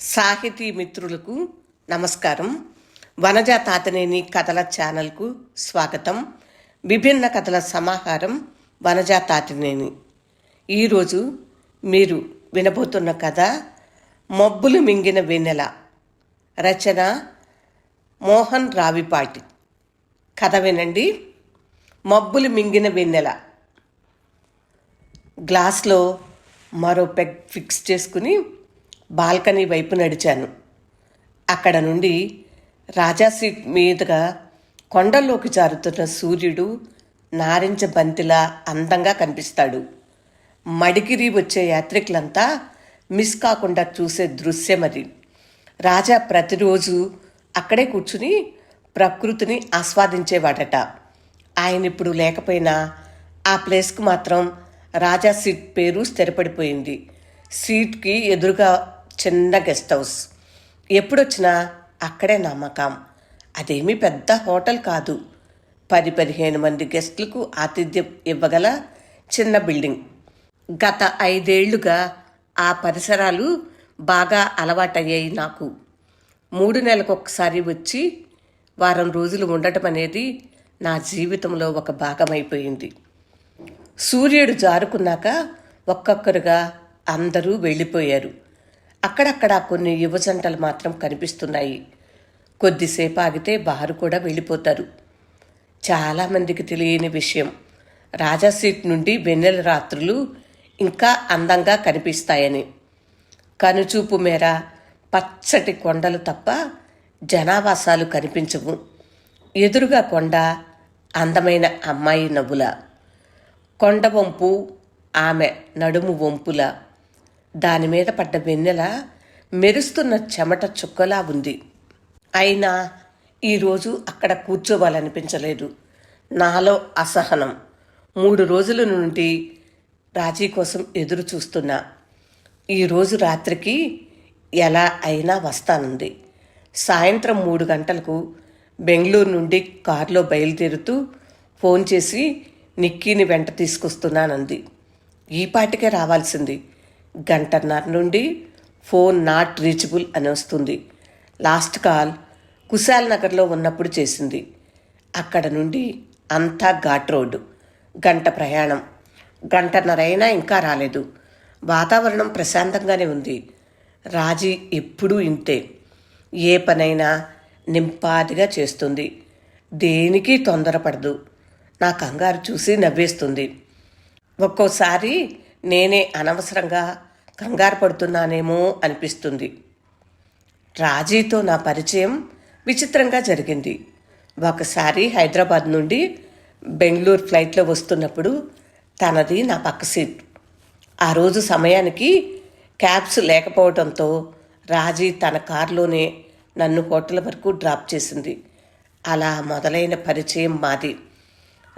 సాహితీ మిత్రులకు నమస్కారం. వనజా తాతనేని కథల ఛానల్కు స్వాగతం. విభిన్న కథల సమాహారం వనజా తాతనేని. ఈరోజు మీరు వినబోతున్న కథ మబ్బులు మింగిన వెన్నెల. రచన మోహన్ రావిపాటి. కథ వినండి. మబ్బులు మింగిన వెన్నెల. గ్లాస్లో మరో పెగ్ ఫిక్స్ చేసుకుని బాల్కనీ వైపు నడిచాను. అక్కడ నుండి రాజా సీట్ మీదుగా కొండల్లోకి జారుతున్న సూర్యుడు నారింజ బంతిలా అందంగా కనిపిస్తాడు. మడికిరి వచ్చే యాత్రికులంతా మిస్ కాకుండా చూసే దృశ్యం అది. రాజా ప్రతిరోజు అక్కడే కూర్చుని ప్రకృతిని ఆస్వాదించేవాడట. ఆయన ఇప్పుడు లేకపోయినా ఆ ప్లేస్కు మాత్రం రాజా సీట్ పేరు స్థిరపడిపోయింది. సీట్కి ఎదురుగా చిన్న గెస్ట్ హౌస్. ఎప్పుడొచ్చినా అక్కడే నమ్మకం. అదేమీ పెద్ద హోటల్ కాదు. పది పదిహేను మంది గెస్టులకు ఆతిథ్యం ఇవ్వగల చిన్న బిల్డింగ్. గత ఐదేళ్ళుగా ఆ పరిసరాలు బాగా అలవాటయ్యాయి నాకు. మూడు నెలలకు ఒకసారి వచ్చి వారం రోజులు ఉండటం అనేది నా జీవితంలో ఒక భాగమైపోయింది. సూర్యుడు జారుకున్నాక ఒక్కొక్కరుగా అందరూ వెళ్ళిపోయారు. అక్కడక్కడ కొన్ని యువజంటలు మాత్రం కనిపిస్తున్నాయి. కొద్దిసేపు ఆగితే బారు కూడా వెళ్ళిపోతారు. చాలామందికి తెలియని విషయం. రాజా సీట్ నుండి వెన్నెల రాత్రులు ఇంకా అందంగా కనిపిస్తాయని. కనుచూపు మేర పచ్చటి కొండలు తప్ప జనావాసాలు కనిపించవు. ఎదురుగా కొండ అందమైన అమ్మాయి నవ్వుల. కొండ వంపు ఆమె నడుము వంపుల. దాని మీద పడ్డ వెన్నెల మెరుస్తున్న చెమట చుక్కలా ఉంది. అయినా ఈరోజు అక్కడ కూర్చోవాలనిపించలేదు. నాలో అసహనం. మూడు రోజుల నుండి రాజీ కోసం ఎదురు చూస్తున్నా. ఈరోజు రాత్రికి ఎలా అయినా వస్తానుంది. సాయంత్రం మూడు గంటలకు బెంగళూరు నుండి కారులో బయలుదేరుతూ ఫోన్ చేసి నిక్కీని వెంట తీసుకొస్తున్నానంది. ఈ పాటికే రావాల్సింది. గంటన్నర నుండి ఫోన్ నాట్ రీచబుల్ అని వస్తుంది. లాస్ట్ కాల్ కుశాల్ నగర్లో ఉన్నప్పుడు చేసింది. అక్కడ నుండి అంతా ఘాట్ రోడ్డు గంట ప్రయాణం. గంటన్నరైనా ఇంకా రాలేదు. వాతావరణం ప్రశాంతంగానే ఉంది. రాజీ ఎప్పుడూ ఇంతే. ఏ పనైనా నింపాదిగా చేస్తుంది. దేనికి తొందరపడదు. నా కంగారు చూసి నవ్వేస్తుంది. ఒక్కోసారి నేనే అనవసరంగా కంగారు పడుతున్నానేమో అనిపిస్తుంది. రాజీతో నా పరిచయం విచిత్రంగా జరిగింది. ఒకసారి హైదరాబాద్ నుండి బెంగళూరు ఫ్లైట్లో వస్తున్నప్పుడు తనది నా పక్క సీట్. ఆ రోజు సమయానికి క్యాబ్స్ లేకపోవడంతో రాజీ తన కారులోనే నన్ను హోటల్ వరకు డ్రాప్ చేసింది. అలా మొదలైన పరిచయం మాది.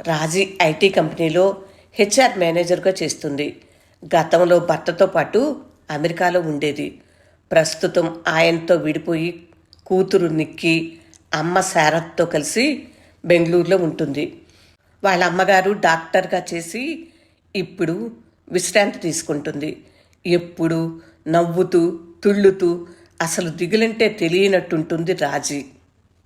రాజీ ఐటీ కంపెనీలో హెచ్ఆర్ మేనేజర్గా చేస్తుంది. గతంలో భర్తతో పాటు అమెరికాలో ఉండేది. ప్రస్తుతం ఆయనతో విడిపోయి కూతురు నిక్కి అమ్మ శారత్తో కలిసి బెంగళూరులో ఉంటుంది. వాళ్ళ అమ్మగారు డాక్టర్గా చేసి ఇప్పుడు విశ్రాంతి తీసుకుంటుంది. ఎప్పుడు నవ్వుతూ తుళ్ళుతూ అసలు దిగులంటే తెలియనట్టుంటుంది రాజీ.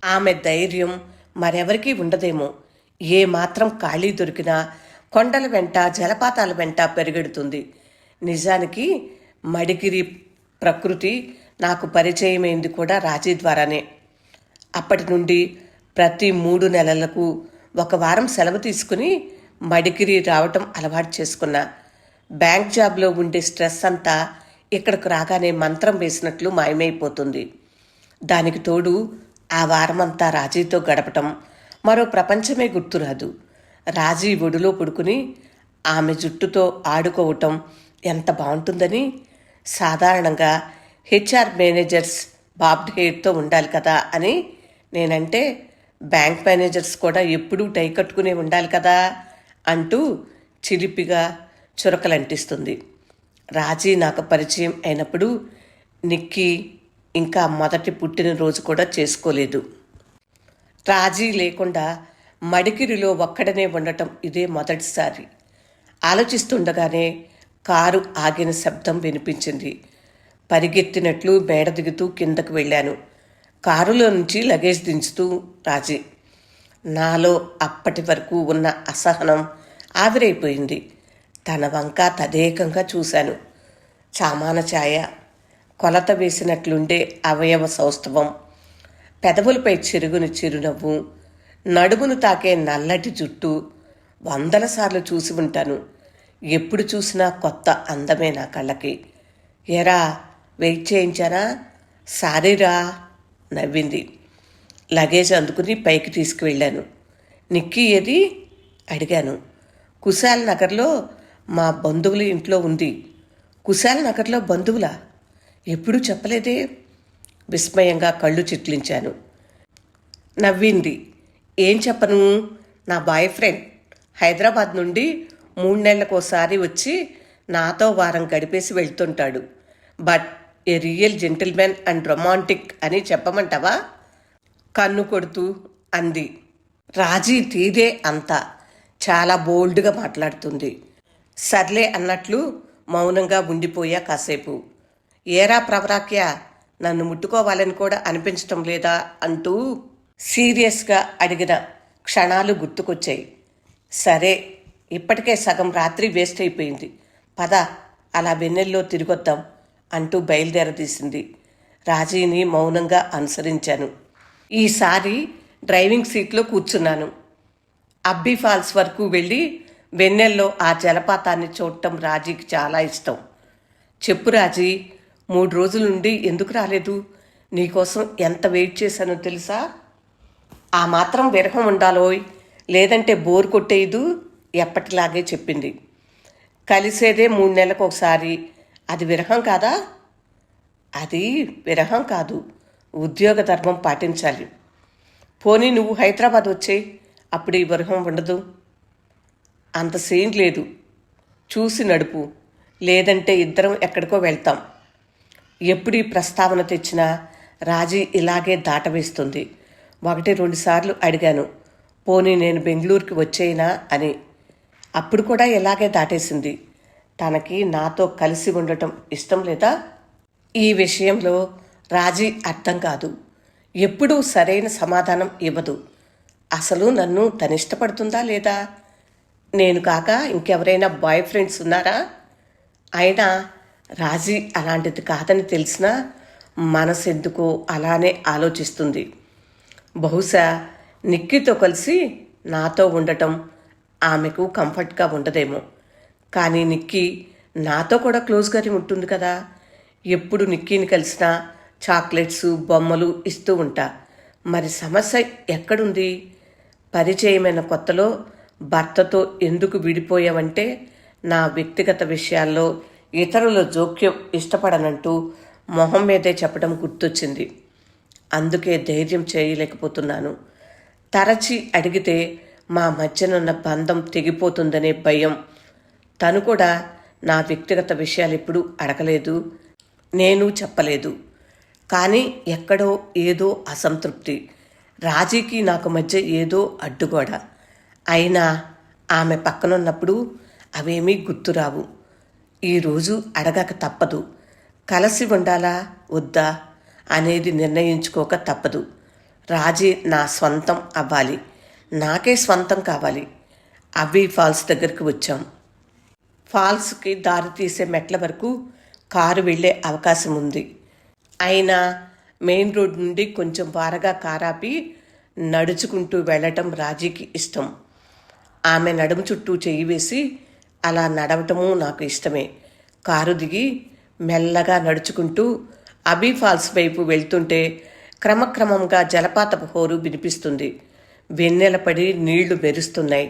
ఆమె ధైర్యం మరెవరికీ ఉండదేమో. ఏ మాత్రం ఖాళీ దొరికినా కొండల వెంట జలపాతాల వెంట పెరిగెడుతుంది. నిజానికి మడికిరి ప్రకృతి నాకు పరిచయమైంది కూడా రాజీ ద్వారానే. అప్పటి నుండి ప్రతి మూడు నెలలకు ఒక వారం సెలవు తీసుకుని మడికిరి రావటం అలవాటు చేసుకున్నా. బ్యాంక్ జాబ్లో ఉండే స్ట్రెస్ అంతా ఇక్కడికి రాగానే మంత్రం వేసినట్లు మాయమైపోతుంది. దానికి తోడు ఆ వారమంతా రాజీతో గడపటం మరో ప్రపంచమే గుర్తురాదు. రాజీ ఒడిలో పడుకుని ఆమె జుట్టుతో ఆడుకోవటం ఎంత బాగుంటుందని సాధారణంగా హెచ్ఆర్ మేనేజర్స్ బాబ్డ్ హెయిర్తో ఉండాలి కదా అని నేనంటే బ్యాంక్ మేనేజర్స్ కూడా ఎప్పుడూ టై కట్టుకునే ఉండాలి కదా అంటూ చిలిపిగా చురకలంటిస్తుంది. రాజీ నాకు పరిచయం అయినప్పుడు నిక్కీ ఇంకా మొదటి పుట్టినరోజు కూడా చేసుకోలేదు. రాజీ లేకుండా మడికిరిలో ఒక్కడనే ఉండటం ఇదే మొదటిసారి. ఆలోచిస్తుండగానే కారు ఆగిన శబ్దం వినిపించింది. పరిగెత్తినట్లు మేడ దిగుతూ కిందకు వెళ్ళాను. కారులో నుంచి లగేజ్ దించుతూ రాజీ. నాలో అప్పటి వరకు ఉన్న అసహనం ఆవిరైపోయింది. తన వంక తదేకంగా చూశాను. చామాన ఛాయ కొలత వేసినట్లుండే అవయవ సౌస్తవం పెదవులపై చెరుగుని చిరునవ్వు నడుమును తాకే నల్లటి జుట్టు వందల సార్లు చూసి ఉంటాను. ఎప్పుడు చూసినా కొత్త అందమే నా కళ్ళకి. ఎరా వెయిట్ చేయించానా? సారీరా నవ్వింది. లగేజ్ అందుకుని పైకి తీసుకువెళ్ళాను. నిక్కి ఏది? అడిగాను. కుశాల్ నగర్లో మా బంధువుల ఇంట్లో ఉంది. కుశాల్ నగర్లో బంధువులా? ఎప్పుడూ చెప్పలేదే? విస్మయంగా కళ్ళు చిట్లించాను. నవ్వింది. ఏం చెప్పను? నా బాయ్ ఫ్రెండ్ హైదరాబాద్ నుండి మూడు నెలలకోసారి వచ్చి నాతో వారం గడిపేసి వెళ్తుంటాడు. But a real gentleman and romantic అని చెప్పమంటావా? కన్ను కొడుతూ అంది. రాజీ తీరే అంతా. చాలా బోల్డ్గా మాట్లాడుతుంది. సర్లే అన్నట్లు మౌనంగా ఉండిపోయా కాసేపు. ఏరా ప్రవరాక్య నన్ను ముట్టుకోవాలని కూడా అనిపించటం లేదా అంటూ సీరియస్గా అడిగిన క్షణాలు గుర్తుకొచ్చాయి. సరే ఇప్పటికే సగం రాత్రి వేస్ట్ అయిపోయింది. పద అలా వెన్నెల్లో తిరిగొద్దాం అంటూ బయలుదేరదీసింది. రాజీని మౌనంగా అనుసరించాను. ఈసారి డ్రైవింగ్ సీట్లో కూర్చున్నాను. అబ్బి ఫాల్స్ వరకు వెళ్ళి వెన్నెల్లో ఆ జలపాతాన్ని చూడటం రాజీకి చాలా ఇష్టం. చెప్పు రాజీ మూడు రోజుల నుండి ఎందుకు రాలేదు? నీకోసం ఎంత వెయిట్ చేశానో తెలుసా? ఆ మాత్రం విరహం ఉండాలోయ్ లేదంటే బోర్ కొట్టేయదు ఎప్పటిలాగే చెప్పింది. కలిసేదే మూడు నెలలకు ఒకసారి. అది విరహం కాదా? అది విరహం కాదు. ఉద్యోగ ధర్మం పాటించాలి. పోనీ నువ్వు హైదరాబాద్ వచ్చే అప్పుడు ఈ విరహం ఉండదు. అంత సీన్ లేదు. చూసి నడుపు. లేదంటే ఇద్దరం ఎక్కడికో వెళ్తాం. ఎప్పుడు ఈ ప్రస్తావన తెచ్చినా రాజీ ఇలాగే దాటవేస్తుంది. ఒకటి రెండు సార్లు అడిగాను. పోనీ నేను బెంగళూరుకి వచ్చేయినా అని. అప్పుడు కూడా ఇలాగే దాటేసింది. తనకి నాతో కలిసి ఉండటం ఇష్టం లేదా? ఈ విషయంలో రాజీ అర్థం కాదు. ఎప్పుడూ సరైన సమాధానం ఇవ్వదు. అసలు నన్ను తనిష్టపడుతుందా లేదా? నేను కాక ఇంకెవరైనా బాయ్ ఫ్రెండ్స్ ఉన్నారా? అయినా రాజీ అలాంటిది కాదని తెలిసినా మనసెందుకో అలానే ఆలోచిస్తుంది. బహుశా నిక్కీతో కలిసి నాతో ఉండటం ఆమెకు కంఫర్ట్గా ఉండదేమో. కానీ నిక్కీ నాతో కూడా క్లోజ్గానే ఉంటుంది కదా. ఎప్పుడు నిక్కీని కలిసినా చాక్లెట్స్ బొమ్మలు ఇస్తూ ఉంటా. మరి సమస్య ఎక్కడుంది? పరిచయమైన కొత్తలో భర్తతో ఎందుకు విడిపోయావంటే నా వ్యక్తిగత విషయాల్లో ఇతరుల జోక్యం ఇష్టపడనంటూ మొహం మీదే చెప్పడం గుర్తొచ్చింది. అందుకే ధైర్యం చేయలేకపోతున్నాను. తరచి అడిగితే మా మధ్యనున్న బంధం తెగిపోతుందనే భయం. తను కూడా నా వ్యక్తిగత విషయాలు ఎప్పుడూ అడగలేదు నేను చెప్పలేదు. కానీ ఎక్కడో ఏదో అసంతృప్తి. రాజీకి నాకు మధ్య ఏదో అడ్డుగోడ. అయినా ఆమె పక్కనున్నప్పుడు అవేమీ గుర్తురావు. ఈరోజు అడగక తప్పదు. కలిసి ఉండాలా? వద్దా? అనేది నిర్ణయించుకోక తప్పదు. రాజీ నా స్వంతం అవ్వాలి. నాకే స్వంతం కావాలి. అవి ఫాల్స్ దగ్గరికి వచ్చాం. ఫాల్స్కి దారి తీసే మెట్ల వరకు కారు వెళ్ళే అవకాశం ఉంది. అయినా మెయిన్ రోడ్ నుండి కొంచెం వారగా కారాపి నడుచుకుంటూ వెళ్ళటం రాజీకి ఇష్టం. ఆమె నడుము చుట్టూ చెయ్యి వేసి అలా నడవటము నాకు ఇష్టమే. కారు దిగి మెల్లగా నడుచుకుంటూ అబీ ఫాల్స్ వైపు వెళ్తుంటే క్రమక్రమంగా జలపాతపు హోరు వినిపిస్తుంది. వెన్నెలపడి నీళ్ళు మెరుస్తున్నాయి.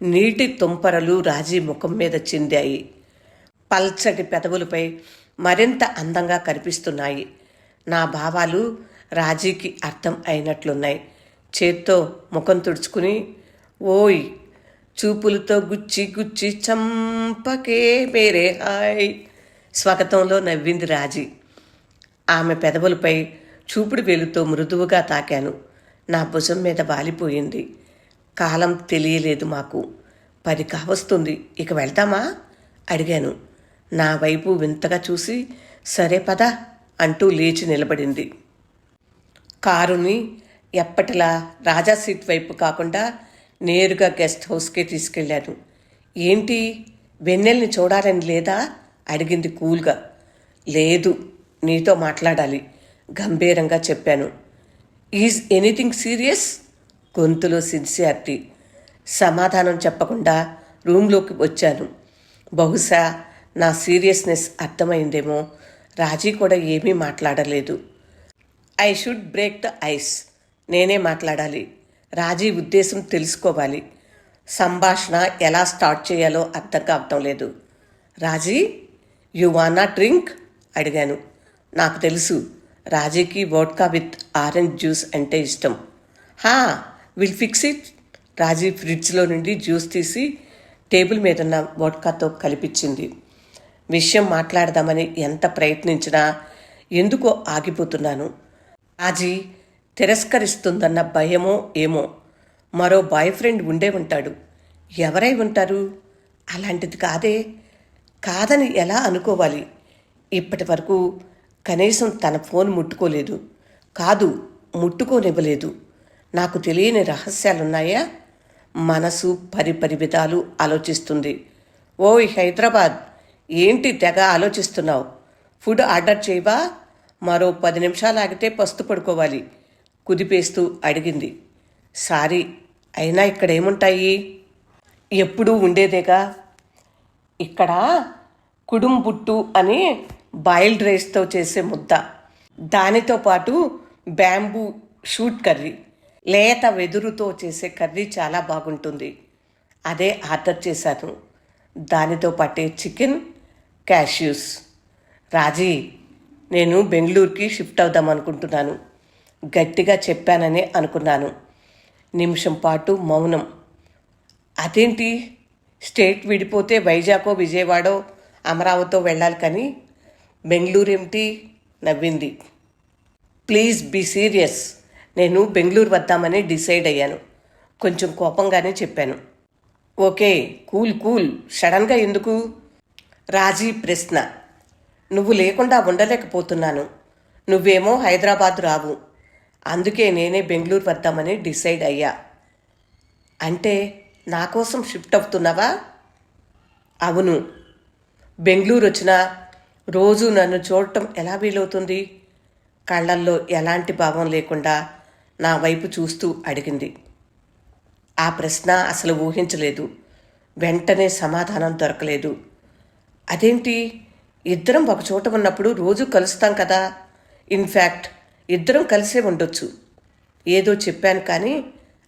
నీటి తుంపరలు రాజీ ముఖం మీద చిందాయి. పల్చటి పెదవులపై మరింత అందంగా కనిపిస్తున్నాయి. నా భావాలు రాజీకి అర్థం అయినట్లున్నాయి. చేత్తో ముఖం తుడుచుకుని ఓయ్! చూపులతో గుచ్చి గుచ్చి చంపకే మేరే హాయ్! స్వాగతంలో నవ్వింది రాజీ. ఆమె పెదవులపై చూపుడు వేలుతో మృదువుగా తాకాను. నా భుజం మీద వాలిపోయింది. కాలం తెలియలేదు మాకు. పది కావస్తుంది. ఇక వెళ్తామా? అడిగాను. నా వైపు వింతగా చూసి సరే పద అంటూ లేచి నిలబడింది. కారుని ఎప్పటిలా రాజా సీట్ వైపు కాకుండా నేరుగా గెస్ట్ హౌస్కే తీసుకెళ్ళాను. ఏంటి? వెన్నెల్ని చూడాలని లేదా? అడిగింది కూల్గా. లేదు. నీతో మాట్లాడాలి. గంభీరంగా చెప్పాను. ఈజ్ ఎనీథింగ్ సీరియస్ గొంతులో సిన్సియారిటీ సమాధానం చెప్పకుండా రూమ్లోకి వచ్చాను. బహుశా నా సీరియస్నెస్ అర్థమైందేమో. రాజీ కూడా ఏమీ మాట్లాడలేదు. I should break the ice నేనే మాట్లాడాలి. రాజీ ఉద్దేశం తెలుసుకోవాలి. సంభాషణ ఎలా స్టార్ట్ చేయాలో అర్థం కావటం లేదు. రాజీ యు వానా డ్రింక్ అడిగాను. నాకు తెలుసు. రాజీకి వోడ్కా విత్ ఆరెంజ్ జ్యూస్ అంటే ఇష్టం. హా విల్ ఫిక్స్ ఇట్ రాజీ ఫ్రిడ్జ్లో నుండి జ్యూస్ తీసి టేబుల్ మీద ఉన్న వోడ్కాతో కలిపించింది విషయం మాట్లాడదామని ఎంత ప్రయత్నించినా ఎందుకో ఆగిపోతున్నాను. రాజీ తిరస్కరిస్తుందన్న భయమో ఏమో. మరో బాయ్ ఫ్రెండ్ ఉండే ఉంటాడు. ఎవరై ఉంటారు? అలాంటిది కాదే. కాదని ఎలా అనుకోవాలి? ఇప్పటి వరకు కనీసం తన ఫోన్ ముట్టుకోలేదు. కాదు ముట్టుకోనివ్వలేదు. నాకు తెలియని రహస్యాలున్నాయా? మనసు పరిపరిమితాలు ఆలోచిస్తుంది. ఓయ్ హైదరాబాద్ ఏంటి తెగ ఆలోచిస్తున్నావు? ఫుడ్ ఆర్డర్ చేయవా? మరో పది నిమిషాలు ఆగితే పస్తు పడుకోవాలి కుదిపేస్తూ అడిగింది. సారీ అయినా ఇక్కడ ఏముంటాయి? ఎప్పుడూ ఉండేదేగా? ఇక్కడ? కుడుంబుట్టు అని బాయిల్డ్ రైస్తో చేసే ముద్ద. దానితో పాటు బ్యాంబూ షూట్ కర్రీ లేత వెదురుతో చేసే కర్రీ చాలా బాగుంటుంది. అదే ఆర్డర్ చేశాను. దానితో పాటే చికెన్ క్యాష్యూస్. రాజీ నేను బెంగళూరుకి షిఫ్ట్ అవుదాం అనుకుంటున్నాను. గట్టిగా చెప్పానని అనుకున్నాను. నిమిషం పాటు మౌనం. అదేంటి? స్టేట్ విడిపోతే వైజాగో విజయవాడో అమరావతితో వెళ్ళాలి కానీ బెంగళూరు ఏమిటి నవ్వింది. Please be serious. నేను బెంగళూరు వద్దామని డిసైడ్ అయ్యాను. కొంచెం కోపంగానే చెప్పాను. Okay cool cool. సడన్గా ఎందుకు? రాజీ ప్రశ్న. నువ్వు లేకుండా ఉండలేకపోతున్నాను. నువ్వేమో హైదరాబాద్ రావు. అందుకే నేనే బెంగళూరు వద్దామని డిసైడ్ అయ్యా. అంటే నా కోసం షిఫ్ట్ అవుతున్నావా? అవును. బెంగళూరు వచ్చినా రోజు నన్ను చూడటం ఎలా వీలవుతుంది? కళ్ళల్లో ఎలాంటి భావం లేకుండా నా వైపు చూస్తూ అడిగింది. ఆ ప్రశ్న అసలు ఊహించలేదు. వెంటనే సమాధానం దొరకలేదు. అదేంటి? ఇద్దరం ఒక చోట ఉన్నప్పుడు రోజు కలుస్తాం కదా. ఇన్ఫ్యాక్ట్ ఇద్దరం కలిసే ఉండొచ్చు. ఏదో చెప్పాను కానీ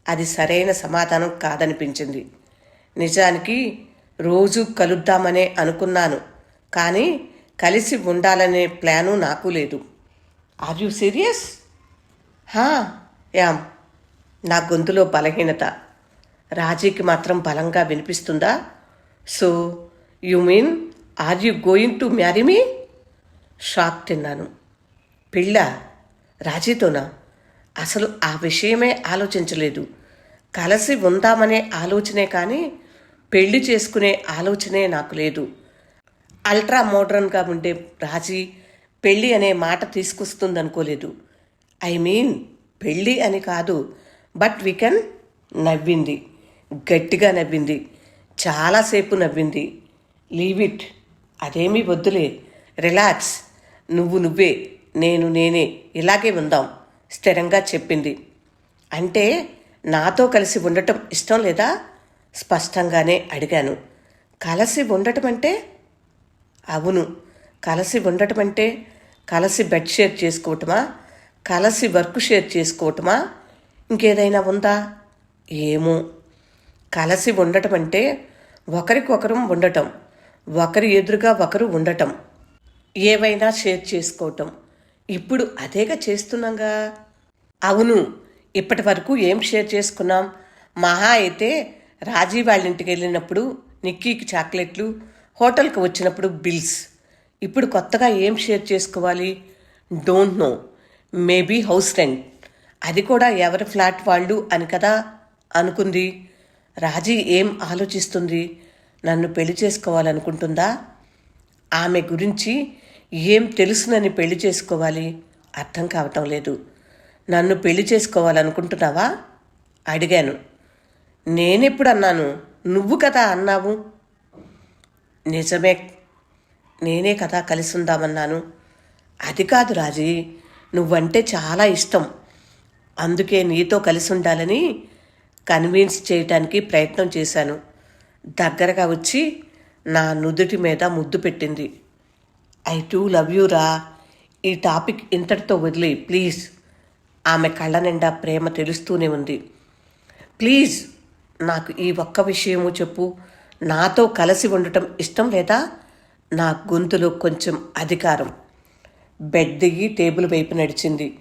అది సరైన సమాధానం కాదనిపించింది. నిజానికి రోజు కలుద్దామనే అనుకున్నాను. కానీ కలిసి ఉండాలనే ప్లాను నాకు లేదు. ఆర్ యూ సీరియస్ హా యామ్ నా గొంతులో బలహీనత. రాజీకి మాత్రం బలంగా వినిపిస్తుందా? So you mean are you going to marry me shock తిన్నాను. పెళ్ళ? రాజీతోనా? అసలు ఆ విషయమే ఆలోచించలేదు. కలిసి ఉందామనే ఆలోచనే కానీ పెళ్ళి చేసుకునే ఆలోచనే నాకు లేదు. అల్ట్రా మోడ్రన్గా ఉండే రాజీ పెళ్ళి అనే మాట తీసుకొస్తుందనుకోలేదు. ఐ మీన్ పెళ్ళి అని కాదు బట్ వి కెన్ నవ్వింది. గట్టిగా నవ్వింది. చాలాసేపు నవ్వింది. Leave it. అదేమీ వద్దులే. రిలాక్స్. నువ్వు నువ్వే. నేను నేనే. ఇలాగే ఉందాం. స్థిరంగా చెప్పింది. అంటే నాతో కలిసి ఉండటం ఇష్టం లేదా? స్పష్టంగానే అడిగాను. కలిసి ఉండటం అంటే అవును. కలిసి ఉండటం అంటే కలిసి బెడ్ షేర్ చేసుకోవటమా? కలిసి వర్క్ షేర్ చేసుకోవటమా? ఇంకేదైనా ఉందా? ఏమో. కలిసి ఉండటం అంటే ఒకరికొకరు ఉండటం. ఒకరి ఎదురుగా ఒకరు ఉండటం. ఏవైనా షేర్ చేసుకోవటం. ఇప్పుడు అదేగా చేస్తున్నాగా? అవును. ఇప్పటి వరకు ఏం షేర్ చేసుకున్నాం? మహా అయితే రాజీ వాళ్ళ ఇంటికి వెళ్ళినప్పుడు నిక్కీకి చాక్లెట్లు హోటల్కి వచ్చినప్పుడు బిల్స్. ఇప్పుడు కొత్తగా ఏం షేర్ చేసుకోవాలి? Don't know. Maybe house rent. అది కూడా ఎవరి ఫ్లాట్ వాళ్ళు అని కదా అనుకుంది. రాజీ ఏం ఆలోచిస్తుంది? నన్ను పెళ్ళి చేసుకోవాలనుకుంటుందా? ఆమె గురించి ఏం తెలుసునని పెళ్ళి చేసుకోవాలి? అర్థం కావటం లేదు. నన్ను పెళ్ళి చేసుకోవాలనుకుంటున్నావా? అడిగాను. నేనెప్పుడు అన్నాను? నువ్వు కదా అన్నావు. నిజమే. నేనే కదా కలిసి ఉందామన్నాను. అది కాదు రాజీ నువ్వంటే చాలా ఇష్టం. అందుకే నీతో కలిసి ఉండాలని కన్విన్స్ చేయటానికి ప్రయత్నం చేశాను. దగ్గరగా వచ్చి నా నుదుటి మీద ముద్దు పెట్టింది. ఐ టూ లవ్ యూ రా. ఈ టాపిక్ ఇంతటితో వదిలే ప్లీజ్. ఆమె కళ్ళ నిండా ప్రేమ తెలుస్తూనే ఉంది. ప్లీజ్ నాకు ఈ ఒక్క విషయము చెప్పు. నాతో కలిసి ఉండటం ఇష్టం లేదా? నా గొంతులో కొంచెం అధికారం. బెడ్ దిగి టేబుల్ వైపు నడిచింది.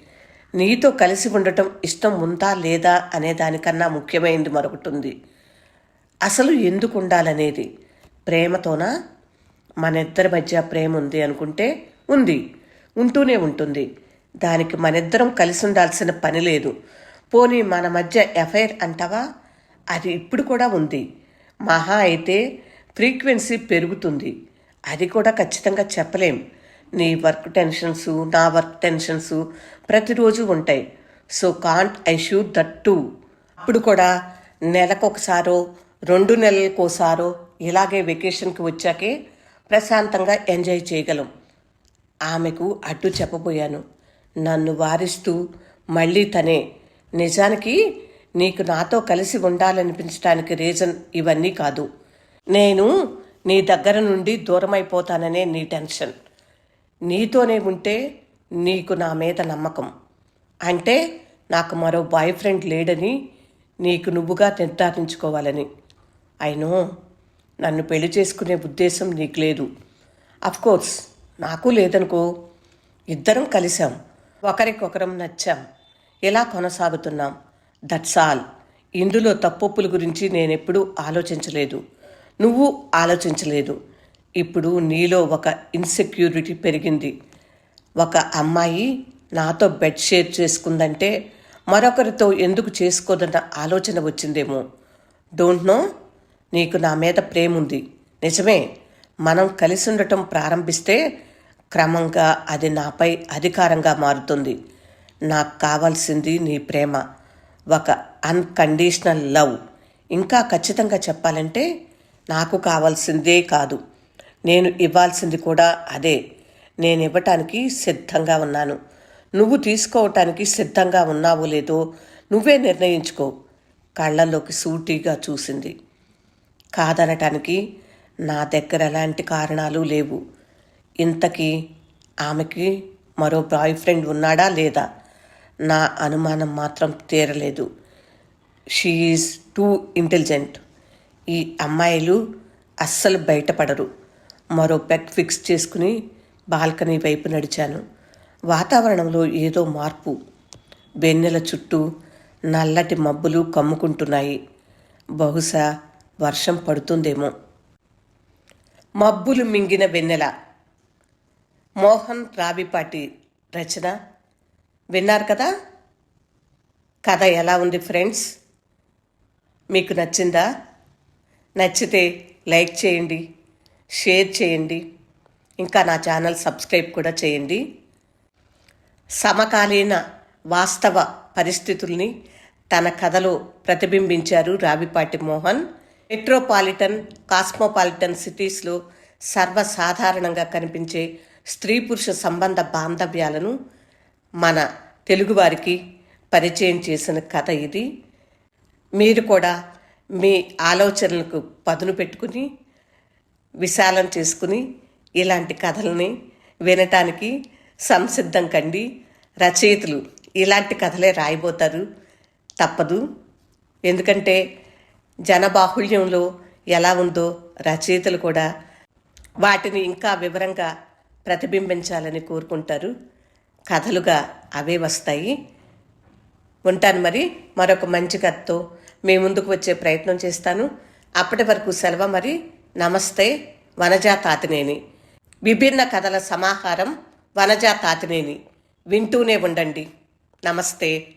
నీతో కలిసి ఉండటం ఇష్టం ఉందా లేదా అనే దానికన్నా ముఖ్యమైనది మరొకటి ఉంది. అసలు ఎందుకు ఉండాలనేది. ప్రేమతోనా? మన ఇద్దరి మధ్య ప్రేమ ఉంది అనుకుంటే ఉంది. ఉంటూనే ఉంటుంది. దానికి మనిద్దరం కలిసి ఉండాల్సిన పని లేదు. పోనీ మన మధ్య ఎఫైర్ అంటావా? అది ఇప్పుడు కూడా ఉంది. మహా అయితే ఫ్రీక్వెన్సీ పెరుగుతుంది. అది కూడా ఖచ్చితంగా చెప్పలేం. నీ వర్క్ టెన్షన్స్ నా వర్క్ టెన్షన్స్ ప్రతిరోజు ఉంటాయి. So can't I shoot that too అప్పుడు కూడా నెలకొకసారో రెండు నెలలకోసారో ఇలాగే వెకేషన్కి వచ్చాకే ప్రశాంతంగా ఎంజాయ్ చేయగలం. ఆమెకు అడ్డు చెప్పబోయాను. నన్ను వారిస్తూ మళ్ళీ తనే నిజానికి నీకు నాతో కలిసి ఉండాలనిపించడానికి రీజన్ ఇవన్నీ కాదు. నేను నీ దగ్గర నుండి దూరమైపోతాననే నీ టెన్షన్ నీతోనే ఉంటే నీకు నా మీద నమ్మకం. అంటే నాకు మరో బాయ్ ఫ్రెండ్ లేడని నీకు నువ్వుగా నిర్ధారించుకోవాలని. అయినో నన్ను పెళ్ళి చేసుకునే ఉద్దేశం నీకు లేదు. కోర్స్ నాకు లేదనుకో ఇద్దరం కలిసాం ఒకరికొకరం నచ్చాం. ఇలా కొనసాగుతున్నాం. దట్స్ ఆల్ ఇందులో తప్పొప్పుల గురించి నేనెప్పుడూ ఆలోచించలేదు. నువ్వు ఆలోచించలేదు. ఇప్పుడు నీలో ఒక ఇన్సెక్యూరిటీ పెరిగింది. ఒక అమ్మాయి నాతో బెడ్ షేర్ చేసుకుందంటే మరొకరితో ఎందుకు చేసుకోదన్న ఆలోచన వచ్చిందేమో. డోంట్ నో నీకు నా మీద ప్రేమ ఉంది. నిజమే. మనం కలిసి ఉండటం ప్రారంభిస్తే క్రమంగా అది నాపై అధికారంగా మారుతుంది. నాకు కావాల్సింది నీ ప్రేమ. ఒక అన్కండిషనల్ లవ్ ఇంకా ఖచ్చితంగా చెప్పాలంటే నాకు కావాల్సిందే కాదు. నేను ఇవ్వాల్సింది కూడా అదే. నేను ఇవ్వటానికి సిద్ధంగా ఉన్నాను. నువ్వు తీసుకోవటానికి సిద్ధంగా ఉన్నావో లేదో నువ్వే నిర్ణయించుకో. కళ్ళల్లోకి సూటిగా చూసింది. కాదనటానికి నా దగ్గర ఎలాంటి కారణాలు లేవు. ఇంతకీ ఆమెకి మరో బాయ్ ఫ్రెండ్ ఉన్నాడా లేదా? నా అనుమానం మాత్రం తీరలేదు. షీఈస్ టూ ఇంటెలిజెంట్ ఈ అమ్మాయిలు అస్సలు బయటపడరు. మరో పెగ్ ఫిక్స్ చేసుకుని బాల్కనీ వైపు నడిచాను. వాతావరణంలో ఏదో మార్పు. వెన్నెల చుట్టూ నల్లటి మబ్బులు కమ్ముకుంటున్నాయి. బహుశా వర్షం పడుతుందేమో. మబ్బులు మింగిన వెన్నెల. మోహన్ రావిపాటి రచన విన్నారు కదా? కథ ఎలా ఉంది ఫ్రెండ్స్? మీకు నచ్చిందా? నచ్చితే లైక్ చేయండి షేర్ చేయండి ఇంకా నా ఛానల్ సబ్స్క్రైబ్ కూడా చేయండి. సమకాలీన వాస్తవ పరిస్థితుల్ని తన కథలో ప్రతిబింబించారు రావిపాటి మోహన్. మెట్రోపాలిటన్ కాస్మోపాలిటన్ సిటీస్లో సర్వసాధారణంగా కనిపించే స్త్రీ పురుష సంబంధ బాంధవ్యాలను మన తెలుగువారికి పరిచయం చేసిన కథ ఇది. మీరు కూడా మీ ఆలోచనలకు పదును పెట్టుకుని విశాలం చేసుకుని ఇలాంటి కథల్ని వినటానికి సంసిద్ధం కండి. రచయితలు ఇలాంటి కథలే రాయబోతారు. తప్పదు. ఎందుకంటే జనబాహుళ్యంలో ఎలా ఉందో రచయితలు కూడా వాటిని ఇంకా వివరంగా ప్రతిబింబించాలని కోరుకుంటారు. కథలుగా అవే వస్తాయి. ఉంటాను మరి. మరొక మంచి కథతో మీ ముందుకు వచ్చే ప్రయత్నం చేస్తాను. అప్పటి వరకు సెలవు మరి. నమస్తే. వనజా తాతినేని. విభిన్న కథల సమాహారం వనజా తాతినేని. వింటూనే ఉండండి. నమస్తే.